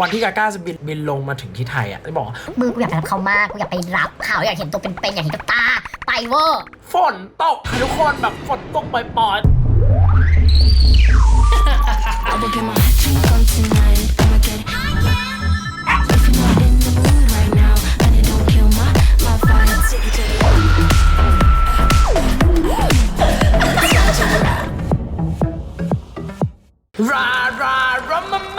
วันที่กาก้าจะบินบินลงมาถึงที่ไทยอะได้บอกว่ามือกูอยากไปรับเขามากกูอยากไปรับเขาอยากเห็นตัวเป็นๆอยากเห็นกับตา ไปเวอร์ฝนตกค่ะทุกคนแบบฝนตกปล่อย I will get my drink on tonight. I'ma get If you're not in the mood right now, and it don't kill my my vibe. Take it to the ๆรารารามา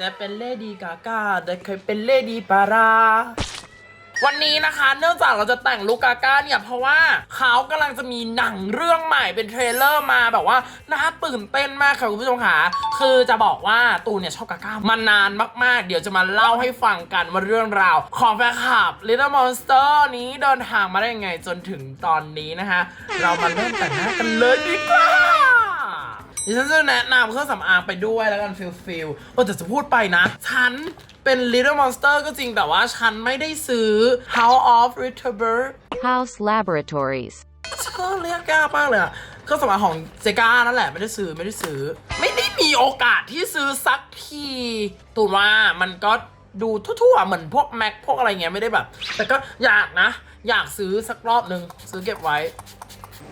จะเป็นเลดี้กากาแต่เคยเป็นเลดี้ปาราวันนี้นะคะเนื่องจากเราจะแต่งลูกกาก้าเนี่ยเพราะว่าเขากำลังจะมีหนังเรื่องใหม่เป็นเทรลเลอร์มาแบบว่าน่าตื่นเต้นมากค่ะคุณผู้ชมค่ะคือจะบอกว่าตูนเนี่ยชอบกาก้ามานานมากๆ เดี๋ยวจะมาเล่าให้ฟังกันว่าเรื่องราว ของแฟนคลับ Little Monster นี้เดินทางมาได้ยังไงจนถึงตอนนี้นะคะ เรามาเริ่มแต่งหน้ากันเลยดีกว่า ดิฉันจะแนะนำเครื่องสำอางไปด้วยแล้วกันฟิลฟิลว่าแต่จะพูดไปนะ ฉันเป็น Little Monster ก็จริงแต่ว่าฉันไม่ได้ซื้อ House of r i t e r b e r House Laboratories. ชื่อเรียกยากมากเลยอะเครื่องสำอางของเจก้านั่นแหละไม่ได้ซื้อไม่ได้ซื้อ ไม่ได้มีโอกาสที่ซื้อสักทีตูนว่ามันก็ดูทั่วๆเหมือนพวกแม็กพวกอะไรเงี้ยไม่ได้แบบ แต่ก็อยากนะ อยากซื้อสักรอบนึงซื้อเก็บไว้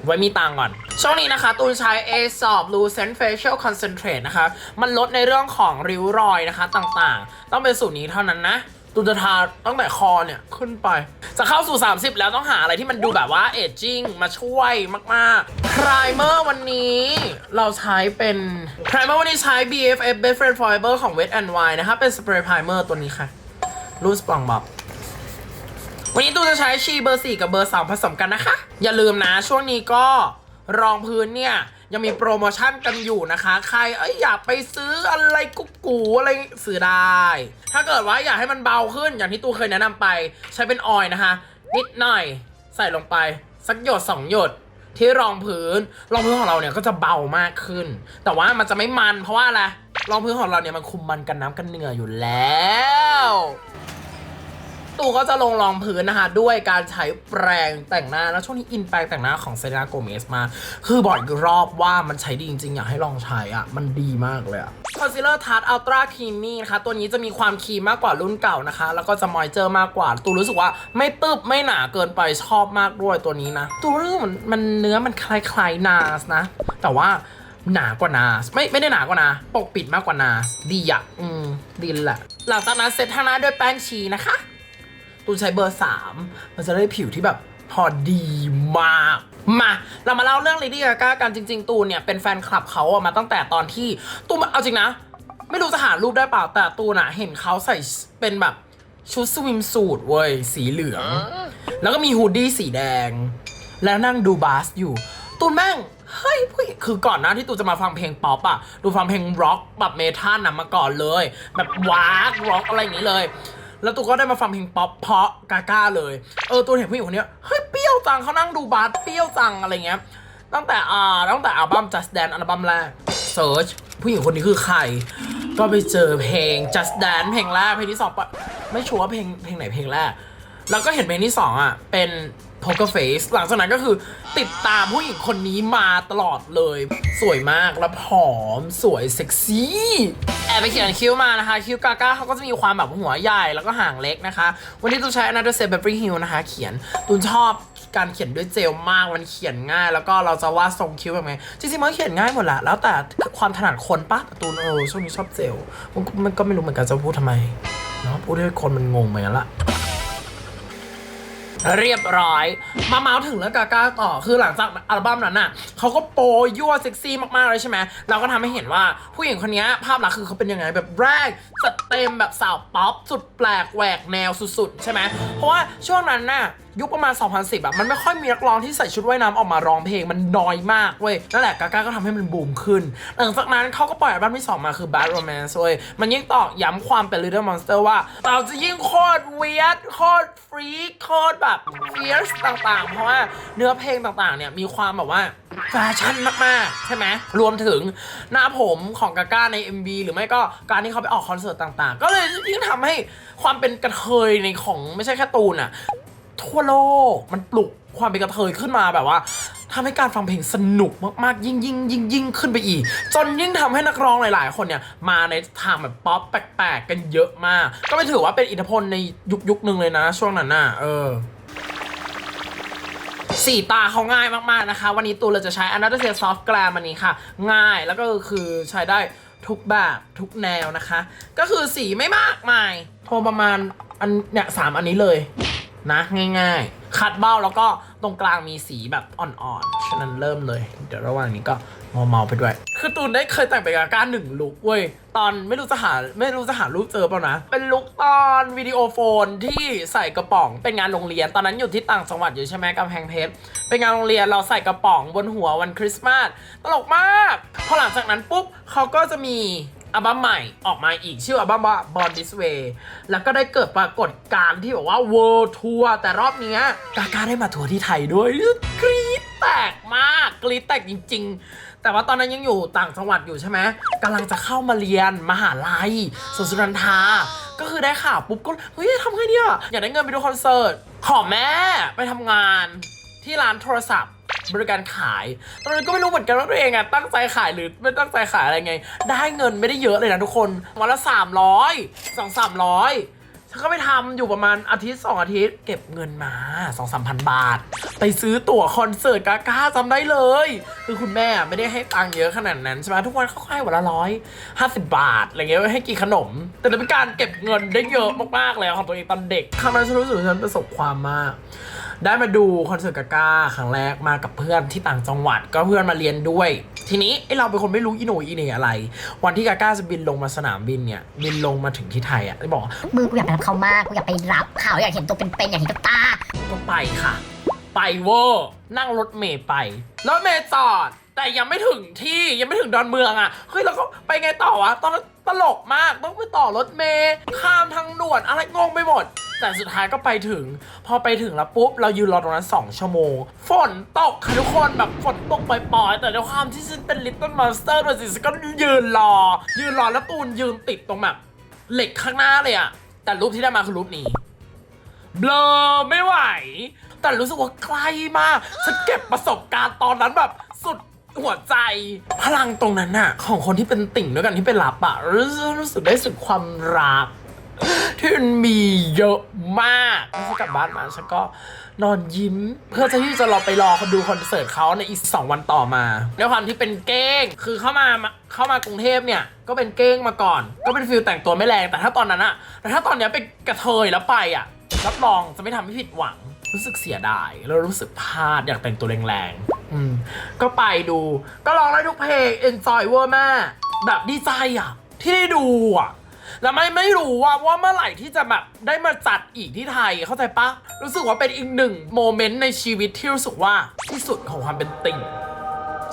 ไว้มีตังก่อน ช่วงนี้นะคะ ตูนใช้ a s o p Lucent Facial Concentrate นะคะ มันลดในเรื่องของริ้วรอยนะคะต่างๆ ต้องเป็นสูตรนี้เท่านั้นนะตูนจะทาตั้งแต่คอเนี่ย ขึ้นไป จะเข้าสู่ 30 แล้วต้องหาอะไรที่มันดูแบบว่าเอจจิ้งมาช่วยมากๆ ไพรเมอร์วันนี้เราใช้เป็น ไพรเมอร์วันนี้ใช้ BFF Best Friend Forever ของ Wet n Wild นะคะ เป็นสเปรย์ไพรเมอร์ตัวนี้ค่ะ รูสปองบอบ วันนี้ตูจะใช้ชีเบอร์ 4 กับเบอร์ 2 ผสมกันนะคะ อย่าลืมนะ ช่วงนี้ก็รองพื้นเนี่ย ยังมีโปรโมชั่นกันอยู่นะคะ ใครเอ้ยอยากไปซื้ออะไรกุ๊กกูอะไรซื้อได้ ถ้าเกิดว่าอยากให้มันเบาขึ้นอย่างที่ตูเคยแนะนำไป ใช้เป็นออยนะคะ นิดหน่อยใส่ลงไป สักหยด 2 หยดที่รองพื้นรองพื้นของเราเนี่ยก็จะเบามากขึ้น แต่ว่ามันจะไม่มันเพราะว่าอะไรรองพื้นของเราเนี่ยมันคุมมันกันน้ำกันเหงื่ออยู่แล้ว ตูก็จะลงรองพื้นนะคะ ด้วยการใช้แปรงแต่งหน้า แล้วช่วงนี้อินแปรงแต่งหน้าของเซนาโกเมสมา คือบอกอีกรอบว่ามันใช้ดีจริงๆ อยากให้ลองใช้อะ มันดีมากเลยอะคอนซีลเลอร์ทั t อัลตร้าครีมมี่นะคะ ตัวนี้จะมีความครีมมากกว่ารุ่นเก่านะคะ แล้วก็จะมอยเจอร์มากกว่า ตูรู้สึกว่าไม่ตึบไม่หนาเกินไปชอบมากด้วยตัวนี้นะตูรู้สึกมันมันเนื้อมันคล้ายๆนาสนะ แต่ว่าหนากว่านาสไม่ไม่ได้หนากว่านาปกปิดมากกว่านาดีอะอืมดีแหละหลังจากนั้นเซตทาหน้าด้วยแป้งชีนะคะ ตูนใช้เบอร์3มันจะได้ผิวที่แบบพอดีมาก มาเรามาเล่าเรื่อง Lady Gaga กันจริง ๆ ตูนเนี่ยเป็นแฟนคลับเขาอะมาตั้งแต่ตอนที่ตูนเอาจริงนะ ไม่รู้จะหารูปได้เปล่าแต่ตูนอะเห็นเขาใส่เป็นแบบชุดสวิมสูทเว้ยสีเหลือง แล้วก็มีฮูดดี้สีแดง แล้วนั่งดูบาสอยู่ ตูนแม่งเฮ้ยผู้คือก่อนหน้าที่ตูจะมาฟังเพลงป๊อปอะตูฟังเพลงร็อกแบบเมทัลนะมาก่อนเลย แบบวากร็อกอะไรอย่างนี้เลย แล้วตูก็ได้มาฟังเพลงป๊อปเพราะกาก้าเลย เออตัวเห็นผู้หญิงคนเนี้ยเฮ้ยเปรี้ยวจังเขานั่งดูบาสเปรี้ยวจังอะไรเงี้ย ตั้งแต่อ่าตั้งแต่อัลบั้ม Just Dance อัลบั้มแรก Search ผู้หญิงคนนี้คือใคร ก็ไปเจอเพลง Just Dance เพลงแรกเพลงที่สองปะไม่ชัวร์ว่าเพลงเพลงไหนเพลงแรก แล้วก็เห็นเพลงที่สองอะเป็น Poker Face หลังจากนั้นก็คือติดตามผู้หญิงคนนี้มาตลอดเลย สวยมากแล้วผอมสวยเซ็กซี่แอบไปเขียนคิ้วมานะคะ คิ้วกาก้าเขาก็จะมีความแบบหัวใหญ่แล้วก็ห่างเล็กนะคะ วันนี้ตูนใช้ Another Set Beverly Hill นะคะ เขียนตูนชอบการเขียนด้วยเจลมากมันเขียนง่าย แล้วก็เราจะวาดทรงคิ้วแบบไงจริงๆมันเขียนง่ายหมดละแล้วแต่ความถนัดคนปะแต่ตูนเออช่วงนี้ชอบเจลมันก็ไม่รู้เหมือนกันจะพูดทำไมเนาะพูดให้คนมันงงไปงั้นละ เรียบร้อย มาเมาส์ถึงเรื่องกาก้าต่อคือหลังจากอัลบั้มนั้นน่ะเขาก็โปยั่วเซ็กซี่มากๆเลยใช่ไหมเราก็ทำให้เห็นว่าผู้หญิงคนนี้ภาพลักษณ์คือเขาเป็นยังไงแบบแรกจัดเต็มแบบสาวป๊อปสุดแปลกแหวกแนวสุดๆ ใช่ไหมเพราะว่าช่วงนั้นน่ะ ยุคประมาณ 2010อะมันไม่ค่อยมีนักร้องที่ใส่ชุดว่ายน้ำออกมาร้องเพลงมันน้อยมากเว้ยนั่นแหละกาก้าก็ทำให้มันบูมขึ้นหลังจากนั้นเขาก็ปล่อยอัลบั้มที่สองมาคือ Bad Romance เว้ยมันยิ่งตอกย้ำความเป็น Little Monster ว่าเราจะยิ่งโคตรเวียดโคตรฟรีโคตรแบบ fierce ต่างๆ เพราะว่าเนื้อเพลงต่างๆเนี่ยมีความแบบว่าแฟชั่นมากๆ ใช่ไหมรวมถึงหน้าผมของกาก้าใน MV หรือไม่ก็การที่เขาไปออกคอนเสิร์ตต่างๆ ก็เลยยิ่งทำให้ความเป็นกระเทยในของไม่ใช่แค่ตูนอะ ทั่วโลกมันปลุกความเป็นกระเทยขึ้นมาแบบว่าทำให้การฟังเพลงสนุกมากๆ ยิ่งยิ่งยิ่งยิ่งขึ้นไปอีก จนยิ่งทำให้นักร้องหลายๆ คนเนี่ย มาในทางแบบป๊อปแปลกๆ กันเยอะมาก ก็ไม่ถือว่าเป็นอิทธิพลในยุคยุคหนึ่งเลยนะ ช่วงนั้นน่ะเออสีตาเขาง่ายมากๆนะคะ วันนี้ตูนเราจะใช้ Anastasia Soft Glam อันนี้ค่ะ ง่ายแล้วก็คือใช้ได้ทุกแบบทุกแนวนะคะ ก็คือสีไม่มากมายโทนประมาณอันเนี่ยสามอันนี้เลย นะง่ายๆ คัดเบ้าแล้วก็ตรงกลางมีสีแบบอ่อนๆ ฉะนั้นเริ่มเลย เดี๋ยวระหว่างนี้ก็เมาๆไปด้วย คือตูนได้เคยแต่งไปกับการหนึ่งลุกเว้ย ตอนไม่รู้จะหาไม่รู้จะหารูปเจอเปล่านะ เป็นลุกตอนวิดีโอโฟนที่ใส่กระป๋อง เป็นงานโรงเรียน ตอนนั้นอยู่ที่ต่างจังหวัดอยู่ใช่ไหมกำแพงเพชร เป็นงานโรงเรียนเราใส่กระป๋องบนหัววันคริสต์มาส ตลกมาก พอหลังจากนั้นปุ๊บเขาก็จะมี อัลบั้มใหม่ออกมาอีกชื่ออัลบั้มว่า Born This Way แล้วก็ได้เกิดปรากฏการณ์ที่แบบว่า World Tour แต่รอบนี้กาก้าได้มาทัวร์ที่ไทยด้วยกรี๊ดแตกมากกรี๊ดแตกจริง ๆ แต่ว่าตอนนั้นยังอยู่ต่างจังหวัดอยู่ใช่ไหมกำลังจะเข้ามาเรียนมหาลัยสวนสุนันทา ก็คือได้ข่าวปุ๊บก็เฮ้ยทำไงเนี่ยอยากได้เงินไปดูคอนเสิร์ตขอแม่ไปทำงานที่ร้านโทรศัพท์ บริการขาย ตอนนั้นก็ไม่รู้เหมือนกันว่าตัวเองอะตั้งใจขายหรือไม่ตั้งใจขายอะไรไง ได้เงินไม่ได้เยอะเลยนะทุกคนวันละสามร้อยสองสามร้อยฉันก็ไปทำอยู่ประมาณอาทิตย์สองอาทิตย์เก็บเงินมาสองสามพันบาท ไปซื้อตั๋วคอนเสิร์ตกาก้าจำได้เลย คือคุณแม่ไม่ได้ให้ตังค์เยอะขนาดนั้นใช่ไหมทุกวันเขาให้วันละร้อยห้าสิบบาทอะไรเงี้ยให้กินขนม แต่เป็นการเก็บเงินได้เยอะมากๆเลยของตัวเองตอนเด็กครั้งนั้นฉันรู้สึกฉันประสบความมาก ได้มาดูคอนเสิร์ตกาก้าครั้งแรกมากับเพื่อนที่ต่างจังหวัด ก็เพื่อนมาเรียนด้วย ทีนี้ไอเราเป็นคนไม่รู้อีโหนอีเหน่อะไร วันที่กาก้าจะบินลงมาสนามบินเนี่ยบินลงมาถึงที่ไทยอะได้บอกว่ามือกูอยากไปรับเขามากกูอยากไปรับเขาอยากเห็นตัวเป็นๆอยากเห็นกับตาก็ไปค่ะ ไปเวอร์นั่งรถเมย์ไปรถเมย์จอด แต่ยังไม่ถึงที่ยังไม่ถึงดอนเมืองอะเฮ้ยเราก็ไปไงต่อวะตอนนั้นตลกมากต้องไปต่อรถเมย์ข้ามทางด่วนอะไรงงไปหมด แต่สุดท้ายก็ไปถึง พอไปถึงแล้วปุ๊บ เรายืนรอตรงนั้น 2 ชั่วโมง ฝนตกค่ะทุกคนแบบฝนตกปล่อยๆแต่ด้วยความที่ฉันเป็นลิตเติ้ลมอนสเตอร์ด้วยสิฉันก็ยืนรอ ยืนรอแล้วตูนยืนติดตรงแบบเหล็กข้างหน้าเลยอะแต่รูปที่ได้มาคือรูปนี้เบลอไม่ไหว แต่รู้สึกว่าใกล้มาก ฉันเก็บประสบการณ์ตอนนั้นแบบสุด หัวใจ พลังตรงนั้นน่ะ ของคนที่เป็นติ่งด้วยกันที่เป็นรับอะรู้สึกรู้สึกได้สึกความรักที่มันมีเยอะมากฉันกลับบ้านมาฉันก็นอนยิ้ม เพื่อที่จะรอไปรอคนดูคอนเสิร์ตเขาในอีกสองวันต่อมาด้วยความที่เป็นเก้ง คือเข้ามาเข้ามากรุงเทพเนี่ย ก็เป็นเก้งมาก่อน ก็เป็นฟิลแต่งตัวไม่แรง แต่ถ้าตอนนั้นอะแต่ถ้าตอนเนี้ยเป็นกระเทยแล้วไปอะรับรองจะไม่ทำให้ผิดหวัง รู้สึกเสียดายแล้วรู้สึกพลาดอยากแต่งตัวแรงๆ อืมก็ไปดู ก็ร้องได้ทุกเพลง enjoy เวอร์แม่แบบดีใจอะ ที่ได้ดูอะ แล้วไม่ไม่รู้ว่าว่าเมื่อไหร่ที่จะแบบได้มาจัดอีกที่ไทยเข้าใจปะ รู้สึกว่าเป็นอีกหนึ่งโมเมนต์ในชีวิตที่รู้สึกว่าที่สุดของความเป็นติ่ง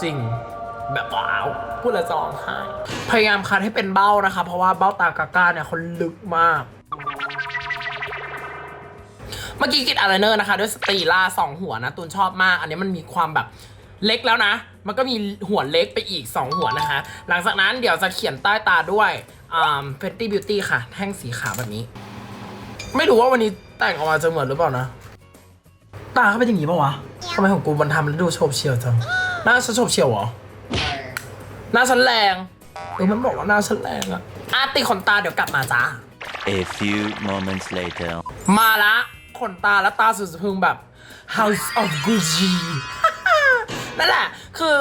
จริงแบบว้าวพูดแล้วจะร้องไห้พยายามคัดให้เป็นเบ้านะคะ เพราะว่าเบ้าตากาก้าเนี่ยเขาลึกมาก เมื่อกี้กิดอะไรเนอร์นะคะ ด้วยสตรีล่าสองหัวนะ ตูนชอบมาก อันนี้มันมีความแบบเล็กแล้วนะ มันก็มีหัวเล็กไปอีก 2 หัวนะคะ หลังจากนั้นเดี๋ยวจะเขียนใต้ตาด้วยอ่าเฟตตี้บิวตี้ค่ะ แท่งสีขาวแบบนี้ ไม่รู้ว่าวันนี้แต่งออกมาจะเหมือนหรือเปล่านะ ตาเขาเป็นอย่างนี้ปะวะทำไมของกูมันทำแล้วดูโฉบเฉียวจัง หน้าฉันโฉบเฉียวเหรอ หน้าฉันแรงเออมันบอกว่าหน้าฉันแรงอะอาติดขนตาเดี๋ยวกลับมาจ้า A few moments later. มาละ ขนตาและตาสุดสะพรึงแบบ House of Gucci นั่นแหละ คือ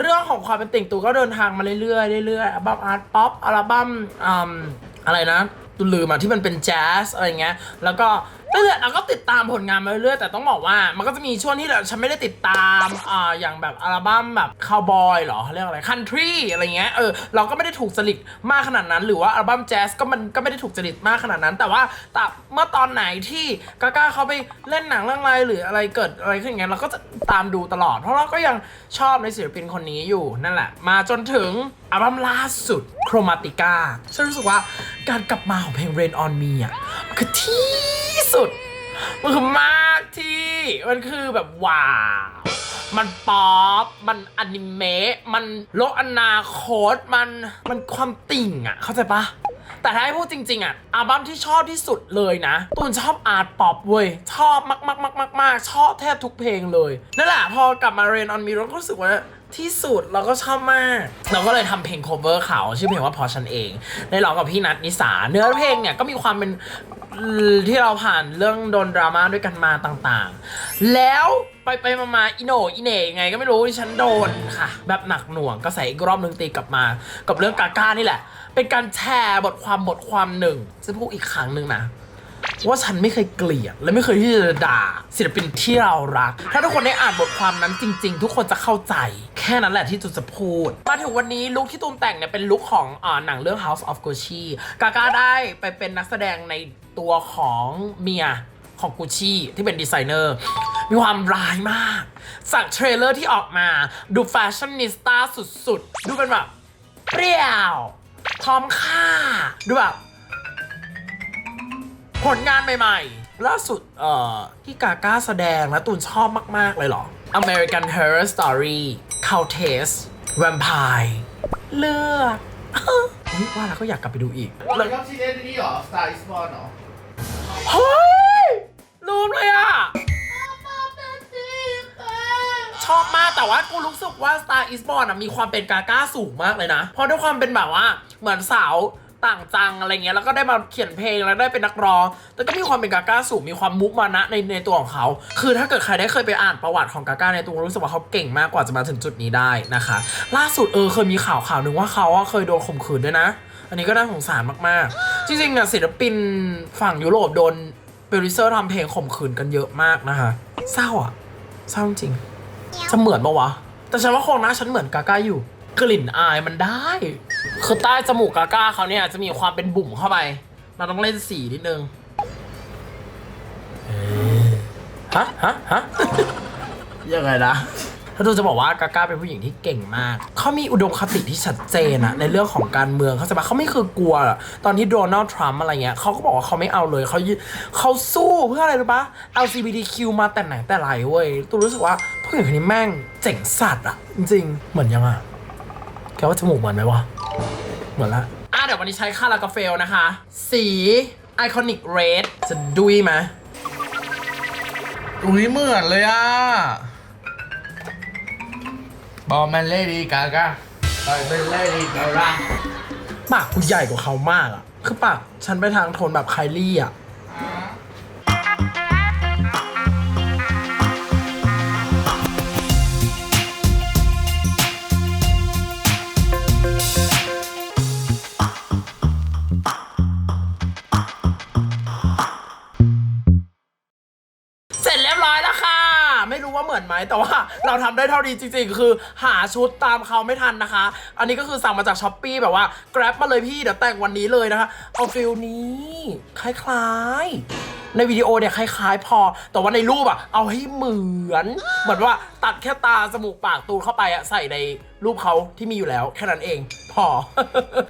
เรื่องของความเป็นติ่งตูก็เดินทางมาเรื่อยๆเรื่อยๆอัลบั้มอาร์ตป๊อปอัลบั้มอะไรนะตุลืมมาที่มันเป็นแจ๊สอะไรเงี้ย แล้วก็ เรื่อยเราก็ติดตามผลงานมาเรื่อยๆแต่ต้องบอกว่า มันก็จะมีช่วงที่เราฉันไม่ได้ติดตามอ่าอย่างแบบอัลบั้มแบบคาวบอยเหรอเขาเรียกอะไรคันทรีอะไรเงี้ยเออเราก็ไม่ได้ถูกจริตมากขนาดนั้น หรือว่าอัลบั้มแจ๊สก็มันก็ไม่ได้ถูกจริตมากขนาดนั้น แต่ว่าแต่เมื่อตอนไหนที่กาก้าเขาไปเล่นหนังเรื่องอะไรหรืออะไรเกิดอะไรขึ้นอย่างเงี้ยเราก็จะตามดูตลอด เพราะเราก็ยังชอบในศิลปินคนนี้อยู่นั่นแหละ มาจนถึง อัลบั้มล่าสุด Chromatica ฉันรู้สึกว่าการกลับมาของเพลง Rain on Me อะมันคือที่สุด มันคือมากที่ มันคือแบบว้าว มันป๊อป มันอนิเมะ มันโลกอนาคต มัน มันความติ่งอะ เข้าใจปะแต่ถ้าให้พูดจริง ๆ อะ อัลบั้มที่ชอบที่สุดเลยนะ ตูนชอบอาร์ตป๊อปเว้ย ชอบมากมากมากมากชอบแทบทุกเพลงเลย นั่นแหละ พอกลับมาเรนออนมีรก็รู้สึกว่า ที่สุดเราก็ชอบมาก เราก็เลยทำเพลง cover เขาชื่อเพลงว่าพอฉันเองได้ร้องกับพี่นัทนิสา เนื้อเพลงเนี่ยก็มีความเป็นที่เราผ่านเรื่องโดนดราม่าด้วยกันมาต่างๆ แล้วไปไปมามาอิโนอิเน่ยังไงก็ไม่รู้ที่ฉันโดนค่ะ แบบหนักหน่วงก็ใส่อีกรอบนึงตีกลับมา กับเรื่องกาก้านี่แหละ เป็นการแชร์บทความบทความหนึ่งจะพูดอีกครั้งหนึ่งนะ ว่าฉันไม่เคยเกลียด และไม่เคยที่จะด่า ศิลปินที่เรารัก ถ้าทุกคนได้อ่านบทความนั้นจริง ๆ ทุกคนจะเข้าใจ แค่นั้นแหละที่ตูนจะพูด มาถึงวันนี้ลุคที่ตูนแต่งเนี่ยเป็นลุคของอาหนังเรื่อง House of Gucci กาก้าได้ไปเป็นนักแสดงในตัวของเมียของกุชชี่ที่เป็นดีไซเนอร์ มีความร้ายมาก จากเทรลเลอร์ที่ออกมา ดูแฟชั่นนิสต้าสุดๆ ดูเป็นแบบ เปรี้ยว พร้อมค่า ดูแบบ ผลงานใหม่ๆ ล่าสุดเอ่อที่กาก้าแสดงแล้วตูนชอบมาก ๆ เลยเหรอ American Horror Story Countess Vampire เลือดอุ๊ยว่าแล้วก็อยากกลับไปดูอีก เราชอบที่เล่นนี่เหรอ Star is Born เหรอเฮ้ยลืมเลยอะ ชอบมากแต่ว่ากูรู้สึกว่า Star is Born อะมีความเป็นกาก้าสูงมากเลยนะ เพราะด้วยความเป็นแบบว่าเหมือนสาว ต่างจังอะไรเงี้ยแล้วก็ได้มาเขียนเพลงแล้วได้เป็นนักร้อง แต่ก็มีความเป็นกาก้าสูงมีความมุกมานะในในตัวของเขา คือถ้าเกิดใครได้เคยไปอ่านประวัติของกาก้าในตัวรู้สึกว่าเขาเก่งมากกว่าจะมาถึงจุดนี้ได้นะคะ ล่าสุดเออเคยมีข่าวข่าวหนึ่งว่าเขาอะเคยโดนข่มขืนด้วยนะ อันนี้ก็น่าสงสารมากๆ จริงๆอะศิลปินฝั่งยุโรปโดนโปรดิวเซอร์ทำเพลงข่มขืนกันเยอะมากนะคะเศร้าอะเศร้าจริงจะเหมือนปะวะ แต่ฉันว่าคงนะฉันเหมือนกาก้าอยู่ กลิ่นอายมันได้ คือใต้จมูกกาก้าเขาเนี่ยจะมีความเป็นบุ่มเข้าไป เราต้องเล่นสีนิดนึงเอ๊ะฮะฮะฮะ ยังไงนะถ้าดูจะบอกว่ากาก้าเป็นผู้หญิงที่เก่งมาก เขามีอุดมคติที่ชัดเจนอะในเรื่องของการเมืองเขาจะมาเขาไม่คือกลัวอะตอนที่โดนัลด์ทรัมป์อะไรเงี้ยเขาก็บอกว่าเขาไม่เอาเลยเขายืเขาสู้เพื่ออะไรรู้ปะ LGBTQ มาแต่ไหนแต่ไรเว้ย ตูรู้สึกว่าผู้หญิงคนนี้แม่งเจ๋งสัตว์อะจริงๆ เหมือนยังอะแก ว่าจมูกเหมือนไหมวะ เหมือนละอะเดี๋ยววันนี้ใช้คาราคาเฟลนะคะ สีไอคอนิกเรดจะดุยไหมอุ้ยเหมือนเลยอะ บอมแมนเลดี้กากาไปเป็นเลดี้กากาปากกูใหญ่กว่าเขามากอะคือปากฉันไปทางโทนแบบไคลี่อะ แต่ว่าเราทำได้เท่าดีจริง ๆ คือหาชุดตามเขาไม่ทันนะคะ อันนี้ก็คือสั่งมาจากช้อปปีแบบว่า grab มาเลยพี่เดี๋ยวแต่งวันนี้เลยนะคะ เอาฟิลนี้ คล้ายๆ ในวิดีโอเนี่ยคล้ายๆ พอ แต่ว่าในรูปอะเอาให้เหมือน เหมือนว่าตัดแค่ตาจมูกปากตูนเข้าไปอะใส่ในรูปเขาที่มีอยู่แล้วแค่นั้นเองพอ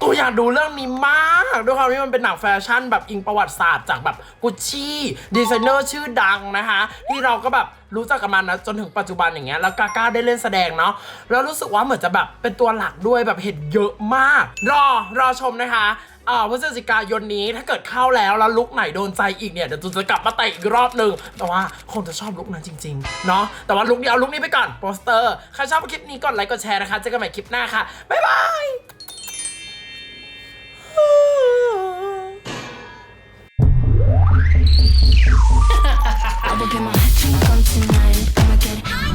ตัวอยากดูเรื่องนี้มากด้วยความที่มันเป็นหนังแฟชั่นแบบอิงประวัติศาสตร์จากแบบกุชชี่ดีไซเนอร์ชื่อดังนะคะ ที่เราก็แบบรู้จักกันมานะจนถึงปัจจุบันอย่างเงี้ยแล้วกาก้าได้เล่นแสดงเนาะแล้วรู้สึกว่าเหมือนจะแบบเป็นตัวหลักด้วยแบบเห็นเยอะมาก รอรอชมนะคะ อ่าพฤศจิกายนนี้ถ้าเกิดเข้าแล้วแล้วลุกไหนโดนใจอีกเนี่ยเดี๋ยวจูจะกลับมาแต่งอีกรอบหนึ่งแต่ว่าคงจะชอบลุกนั้นจริงๆเนาะแต่ว่าลุกนี้เอาลุกนี้ไปก่อนโปสเตอร์ใครชอบคลิปนี้กดไลค์กดแชร์นะคะเจอกันใหม่คลิปหน้าค่ะบ๊ายบาย I will get my drink on tonight. I'ma get